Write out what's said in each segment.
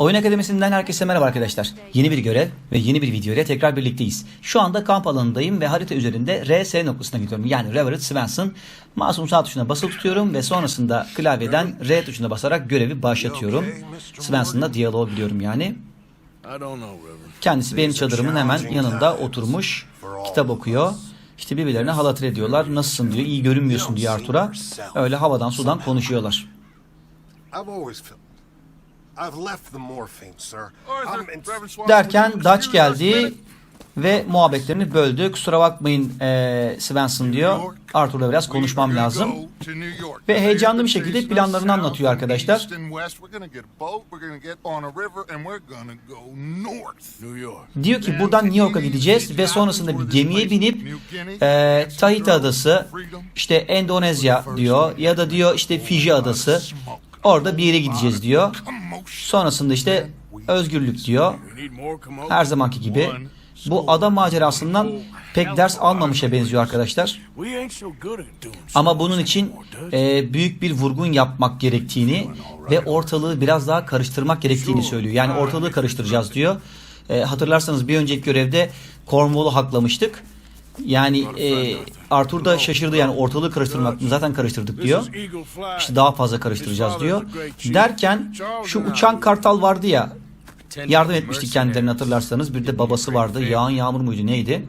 Oyun Akademisi'nden herkese merhaba arkadaşlar. Yeni bir görev ve yeni bir video ile tekrar birlikteyiz. Şu anda kamp alanındayım ve harita üzerinde RS noktasına gidiyorum. Yani Reverend Svensson. Masum sağ tuşuna basılı tutuyorum ve sonrasında klavyeden R tuşuna basarak görevi başlatıyorum. Svensson'la diyalog biliyorum yani. Kendisi benim çadırımın hemen yanında oturmuş. Kitap okuyor. İşte birbirlerine halatır ediyorlar. Nasılsın diyor. İyi görünmüyorsun diyor Artur'a. Öyle havadan sudan konuşuyorlar. Derken Dutch geldi ve muhabbetlerini böldü. Kusura bakmayın eee Svensson diyor. Arthur'la biraz konuşmam lazım. Ve heyecanlı bir şekilde planlarını anlatıyor arkadaşlar. New York. Diyor ki buradan New York'a gideceğiz ve sonrasında bir gemiye binip eee Tahiti adası, işte Endonezya diyor ya da diyor işte Fiji adası. Orada bir yere gideceğiz diyor. Sonrasında işte özgürlük diyor. Her zamanki gibi. Bu ada macerasından pek ders almamışa benziyor arkadaşlar. Ama bunun için e, büyük bir vurgun yapmak gerektiğini ve ortalığı biraz daha karıştırmak gerektiğini söylüyor. Yani ortalığı karıştıracağız diyor. E, hatırlarsanız bir önceki görevde Cornwall'u haklamıştık. Yani e, Arthur da şaşırdı yani ortalığı karıştırmak zaten karıştırdık diyor. İşte daha fazla karıştıracağız diyor. Derken şu uçan kartal vardı ya yardım etmiştik kendilerine hatırlarsanız. Bir de babası vardı. Yağan Yağmur muydu neydi?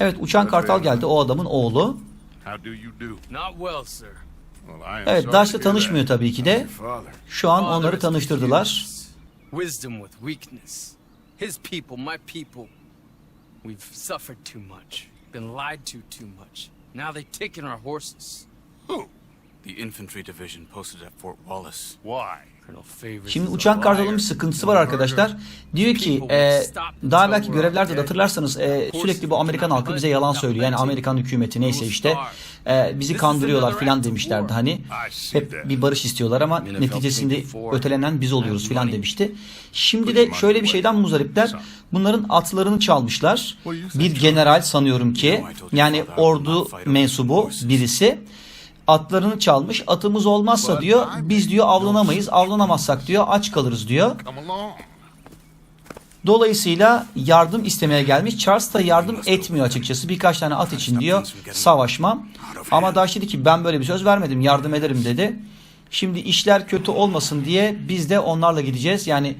Evet uçan kartal geldi o adamın oğlu. Evet hear tanışmıyor tabii ki de. Şu an onları tanıştırdılar. Wisdom with weakness. His people, my people. We've suffered too much. Been lied to too much. Now they've taken our horses. Who? Şimdi uçan kartalın liar. bir sıkıntısı var arkadaşlar. Diyor ki e, daha belki görevlerde de hatırlarsanız e, sürekli bu Amerikan halkı bize yalan söylüyor. Yani Amerikan hükümeti neyse işte e, bizi kandırıyorlar filan demişlerdi hani. Hep bir barış istiyorlar ama neticesinde ötelenen biz oluyoruz filan demişti. Şimdi de şöyle bir şeyden muzdaripler. Bunların atlarını çalmışlar. Bir general sanıyorum ki yani ordu mensubu birisi atlarını çalmış. Atımız olmazsa diyor biz diyor avlanamayız. Avlanamazsak diyor aç kalırız diyor. Dolayısıyla yardım istemeye gelmiş. Charles da yardım etmiyor açıkçası. Birkaç tane at için diyor savaşmam. Ama Daş dedi ki ben böyle bir söz vermedim yardım ederim dedi. Şimdi işler kötü olmasın diye biz de onlarla gideceğiz. Yani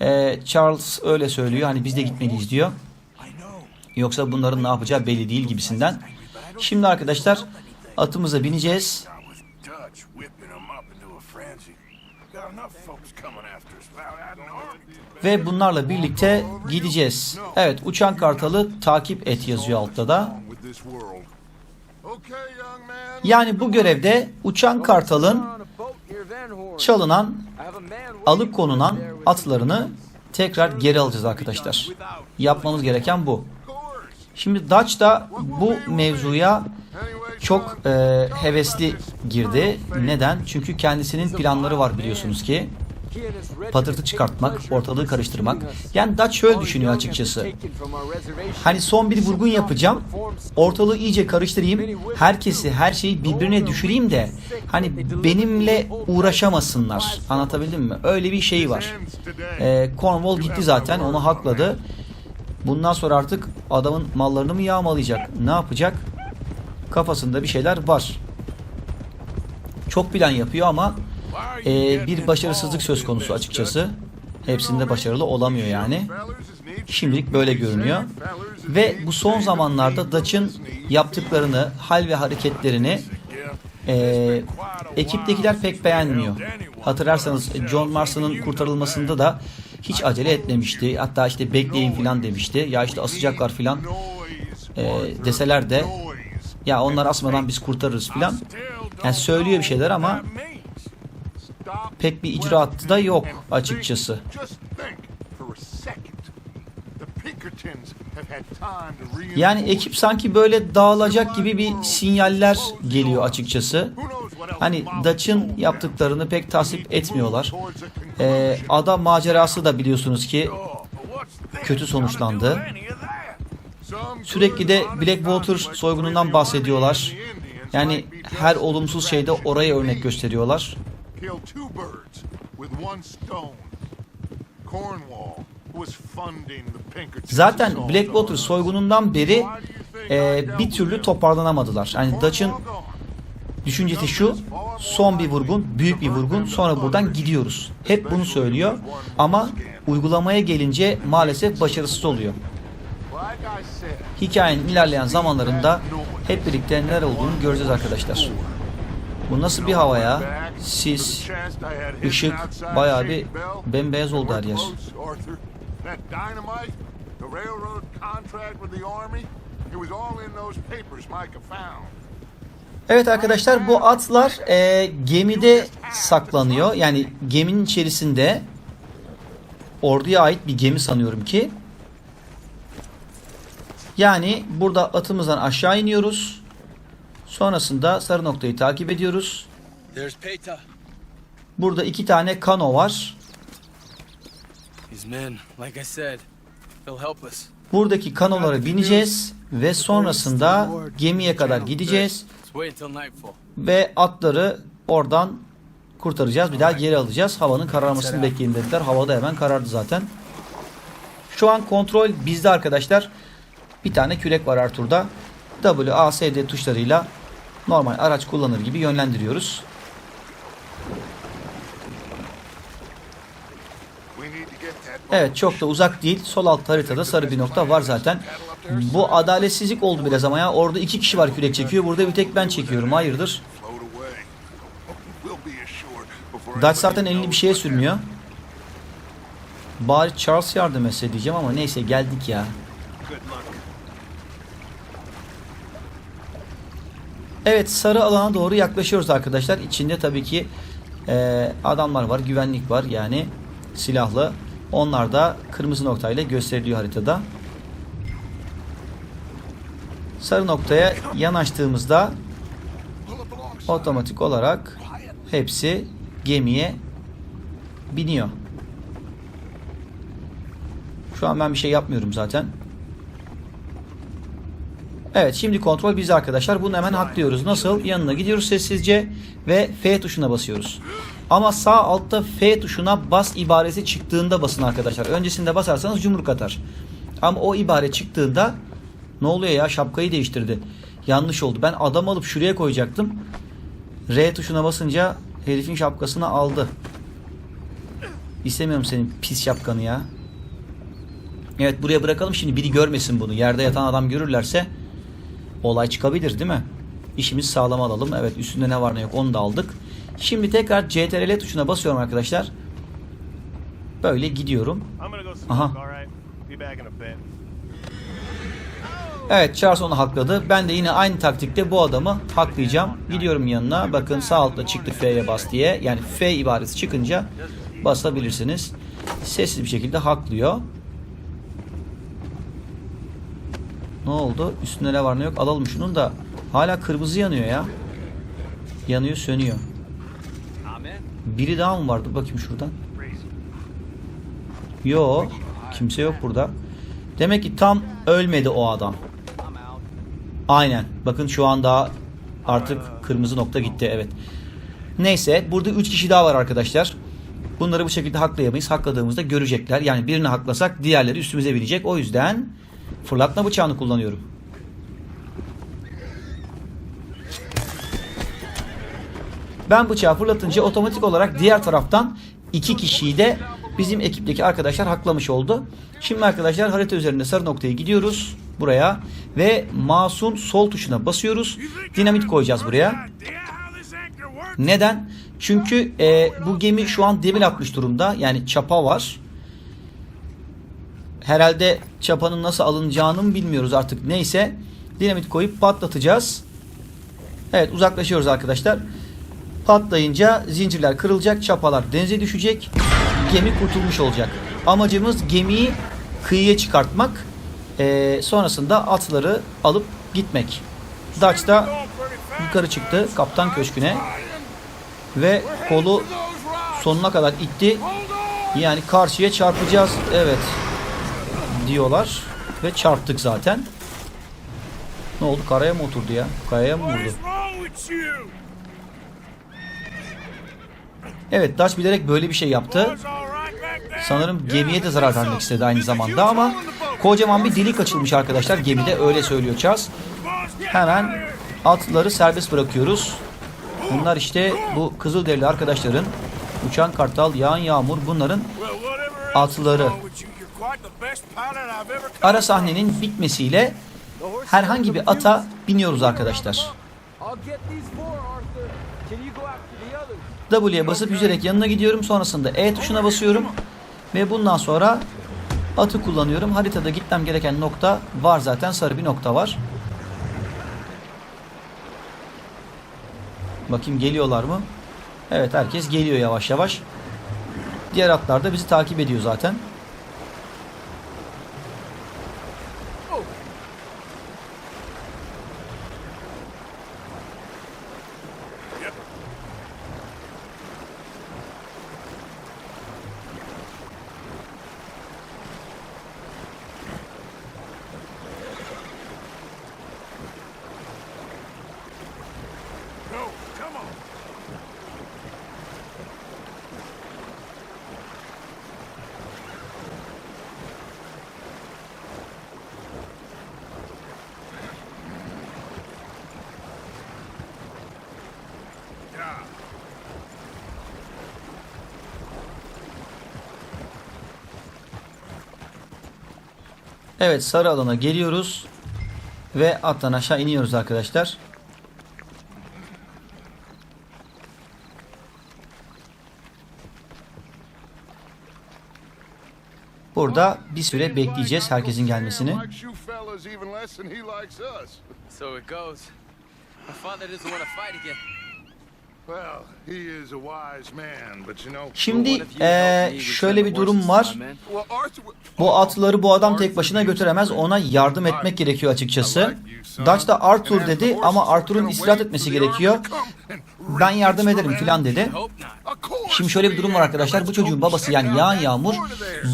e, Charles öyle söylüyor. Hani biz de gitmeliyiz diyor. Yoksa bunların ne yapacağı belli değil gibisinden. Şimdi arkadaşlar atımıza bineceğiz. Ve bunlarla birlikte gideceğiz. Evet uçan kartalı takip et yazıyor altta da. Yani bu görevde uçan kartalın çalınan, alıkonulan atlarını tekrar geri alacağız arkadaşlar. Yapmamız gereken bu. Şimdi Dutch da bu mevzuya çok e, hevesli girdi. Neden? Çünkü kendisinin planları var biliyorsunuz ki. Patırtı çıkartmak, ortalığı karıştırmak. Yani Dutch şöyle düşünüyor açıkçası. Hani son bir vurgun yapacağım. Ortalığı iyice karıştırayım. Herkesi, her şeyi birbirine düşüreyim de hani benimle uğraşamasınlar. Anlatabildim mi? Öyle bir şey var. Ee, Cornwall gitti zaten. Onu hakladı. Bundan sonra artık adamın mallarını mı yağmalayacak? Ne yapacak? Kafasında bir şeyler var. Çok plan yapıyor ama e, bir başarısızlık söz konusu açıkçası. Hepsinde başarılı olamıyor yani. Şimdilik böyle görünüyor. Ve bu son zamanlarda Dutch'ın yaptıklarını, hal ve hareketlerini e, ekiptekiler pek beğenmiyor. Hatırlarsanız John Marston'ın kurtarılmasında da hiç acele etmemişti. Hatta işte bekleyin filan demişti. Ya işte asacaklar filan e, deseler de ya onlar asmadan biz kurtarırız filan. Yani söylüyor bir şeyler ama pek bir icraatı da yok açıkçası. Yani ekip sanki böyle dağılacak gibi bir sinyaller geliyor açıkçası. Hani Dutch'ın yaptıklarını pek tasvip etmiyorlar. Ee, ada macerası da biliyorsunuz ki kötü sonuçlandı. Sürekli de Blackwater soygunundan bahsediyorlar. Yani her olumsuz şeyde oraya örnek gösteriyorlar. Zaten Blackwater soygunundan beri e, bir türlü toparlanamadılar. Hani Dutch'ın. Düşüncesi şu. Son bir vurgun, büyük bir vurgun, sonra buradan gidiyoruz. Hep bunu söylüyor. Ama uygulamaya gelince maalesef başarısız oluyor. Hikayenin ilerleyen zamanlarında hep birlikte neler olduğunu göreceğiz arkadaşlar. Bu nasıl bir hava ya? Sis, ışık, bayağı bir bembeyaz oldu her yer. The railroad contract with the army, it was all in those papers Micah found. Evet arkadaşlar bu atlar e, gemide saklanıyor. Yani geminin içerisinde orduya ait bir gemi sanıyorum ki. Yani burada atımızdan aşağı iniyoruz. Sonrasında sarı noktayı takip ediyoruz. Burada iki tane kano var. Buradaki kanolara bineceğiz ve sonrasında gemiye kadar gideceğiz Let's wait until nightfall. ve atları oradan kurtaracağız. Bir daha geri alacağız. Havanın kararmasını bekleyin dediler. Havada hemen karardı zaten. Şu an kontrol bizde arkadaşlar. Bir tane kürek var Arthur'da. W, A, S, D tuşlarıyla normal araç kullanır gibi yönlendiriyoruz. Evet çok da uzak değil. Sol alt haritada sarı bir nokta var zaten. Bu adaletsizlik oldu biraz ama ya. Orada iki kişi var kürek çekiyor. Burada bir tek ben çekiyorum. Hayırdır? Dutch zaten elini bir şeye sürmüyor. Bari Charles yardım etse diyeceğim ama neyse geldik ya. Evet sarı alana doğru yaklaşıyoruz arkadaşlar. İçinde tabii ki e, adamlar var, güvenlik var yani silahlı. Onlar da kırmızı noktayla gösteriliyor haritada. Sarı noktaya yanaştığımızda otomatik olarak hepsi gemiye biniyor. Şu an ben bir şey yapmıyorum zaten. Evet şimdi kontrol bizde arkadaşlar. Bunu hemen haklıyoruz. Nasıl? Yanına gidiyoruz sessizce ve F tuşuna basıyoruz. Ama sağ altta F tuşuna bas ibaresi çıktığında basın arkadaşlar. Öncesinde basarsanız yumruk atar. Ama o ibare çıktığında ne oluyor ya şapkayı değiştirdi. Yanlış oldu. Ben adam alıp şuraya koyacaktım. R tuşuna basınca herifin şapkasını aldı. İstemiyorum senin pis şapkanı ya. Evet buraya bırakalım şimdi biri görmesin bunu. Yerde yatan adam görürlerse olay çıkabilir değil mi? İşimizi sağlam alalım. Evet üstünde ne var ne yok onu da aldık. Şimdi tekrar CTRL tuşuna basıyorum arkadaşlar. Böyle gidiyorum. Aha. Evet Charles onu hakladı. Ben de yine aynı taktikte bu adamı haklayacağım. Gidiyorum yanına. Bakın sağ altta çıktı F'ye bas diye. Yani F ibaresi çıkınca basabilirsiniz. Sessiz bir şekilde haklıyor. Ne oldu? Üstünde ne var ne yok alalım şunun da. Hala kırmızı yanıyor ya. Yanıyor sönüyor. Biri daha mı vardı? Bakayım şuradan. Yo. Kimse yok burada. Demek ki tam ölmedi o adam. Aynen. Bakın şu an daha artık kırmızı nokta gitti. Evet. Neyse. Burada 3 kişi daha var arkadaşlar. Bunları bu şekilde haklayamayız. Hakladığımızda görecekler. Yani birini haklasak diğerleri üstümüze binecek. O yüzden fırlatma bıçağını kullanıyorum. Ben bıçağı fırlatınca otomatik olarak diğer taraftan iki kişiyi de bizim ekipteki arkadaşlar haklamış oldu. Şimdi arkadaşlar harita üzerinde sarı noktaya gidiyoruz buraya ve mouse'un sol tuşuna basıyoruz. Dinamit koyacağız buraya. Neden? Çünkü e, bu gemi şu an demir atmış durumda. Yani çapa var. Herhalde çapanın nasıl alınacağını mı bilmiyoruz artık. Neyse. Dinamit koyup patlatacağız. Evet uzaklaşıyoruz arkadaşlar. Patlayınca zincirler kırılacak. Çapalar denize düşecek. Gemi kurtulmuş olacak. Amacımız gemiyi kıyıya çıkartmak. E, sonrasında atları alıp gitmek. Dutch da yukarı çıktı kaptan köşküne ve kolu sonuna kadar itti. Yani karşıya çarpacağız. Evet. Diyorlar ve çarptık zaten. Ne oldu? Karaya mı oturdu ya? Kayaya mı vurdu? Evet, Dutch bilerek böyle bir şey yaptı. Sanırım gemiye de zarar vermek istedi aynı zamanda ama kocaman bir delik açılmış arkadaşlar gemide öyle söylüyor Charles. Hemen atları serbest bırakıyoruz. Bunlar işte bu Kızılderili arkadaşların uçan kartal, yağan yağmur bunların atları. Ara sahnenin bitmesiyle herhangi bir ata biniyoruz arkadaşlar. W'ye basıp yüzerek yanına gidiyorum. Sonrasında E tuşuna basıyorum. Ve bundan sonra atı kullanıyorum. Haritada gitmem gereken nokta var zaten. Sarı bir nokta var. Bakayım geliyorlar mı? Evet herkes geliyor yavaş yavaş. Diğer atlar da bizi takip ediyor zaten. Evet sarı alana geliyoruz. Ve attan aşağı iniyoruz arkadaşlar. Burada bir süre bekleyeceğiz herkesin gelmesini. Şimdi return şöyle bir durum var. Bu atları bu adam tek başına götüremez. Ona yardım etmek gerekiyor açıkçası. Dutch da Arthur dedi ama Arthur'un istirahat etmesi gerekiyor. Ben yardım ederim filan dedi. Şimdi şöyle bir durum var arkadaşlar. Bu çocuğun babası yani Yağan Yağmur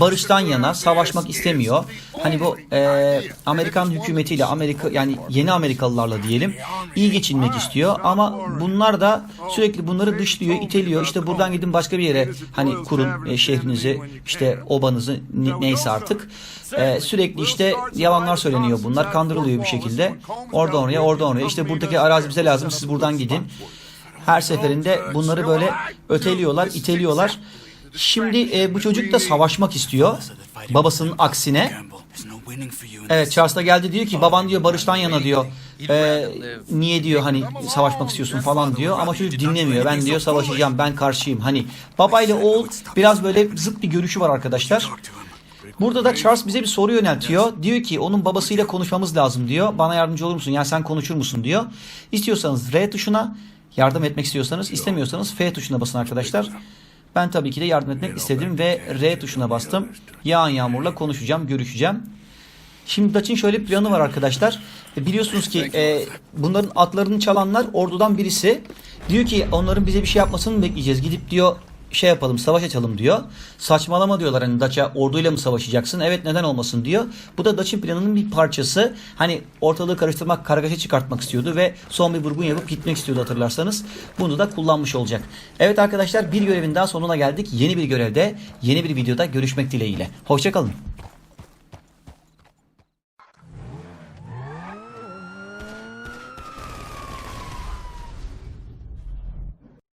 barıştan yana savaşmak istemiyor. Hani bu eee, Amerikan hükümetiyle Amerika yani yeni Amerikalılarla diyelim iyi geçinmek istiyor ama bunlar da sürekli bunları dışlıyor, iteliyor. İşte buradan gidin başka bir yere hani kurun e, şehrinizi, işte obanızı ne- neyse artık. Eee, sürekli işte yalanlar söyleniyor bunlar. Kandırılıyor bir şekilde. Oradan oraya, oradan oraya. İşte buradaki arazi bize lazım. Siz buradan gidin. Her seferinde bunları böyle öteliyorlar, iteliyorlar. Şimdi e, bu çocuk da savaşmak istiyor. Babasının aksine. Evet. Charles da geldi diyor ki baban diyor barıştan yana diyor. E, niye diyor hani savaşmak istiyorsun falan diyor ama çocuk dinlemiyor. Ben diyor savaşacağım ben karşıyım. Hani babayla oğul biraz böyle zıt bir görüşü var arkadaşlar. Burada da Charles bize bir soru yöneltiyor. Diyor ki onun babasıyla konuşmamız lazım diyor. Bana yardımcı olur musun? Yani sen konuşur musun diyor. İstiyorsanız R tuşuna yardım etmek istiyorsanız istemiyorsanız F tuşuna basın arkadaşlar. Ben tabii ki de yardım etmek istedim ve R tuşuna bastım. Yağan Yağmur'la konuşacağım, görüşeceğim. Şimdi Dutch'in şöyle bir planı var arkadaşlar. E, Biliyorsunuz ki e, bunların atlarını çalanlar ordudan birisi. Diyor ki onların bize bir şey yapmasını bekleyeceğiz? Gidip diyor şey yapalım savaş açalım diyor. Saçmalama diyorlar hani Dutch'a orduyla mı savaşacaksın? Evet neden olmasın diyor. Bu da Dutch'in planının bir parçası. Hani ortalığı karıştırmak, kargaşa çıkartmak istiyordu ve son bir vurgun yapıp gitmek istiyordu hatırlarsanız. Bunu da kullanmış olacak. Evet arkadaşlar bir görevin daha sonuna geldik. Yeni bir görevde, yeni bir videoda görüşmek dileğiyle. Hoşçakalın.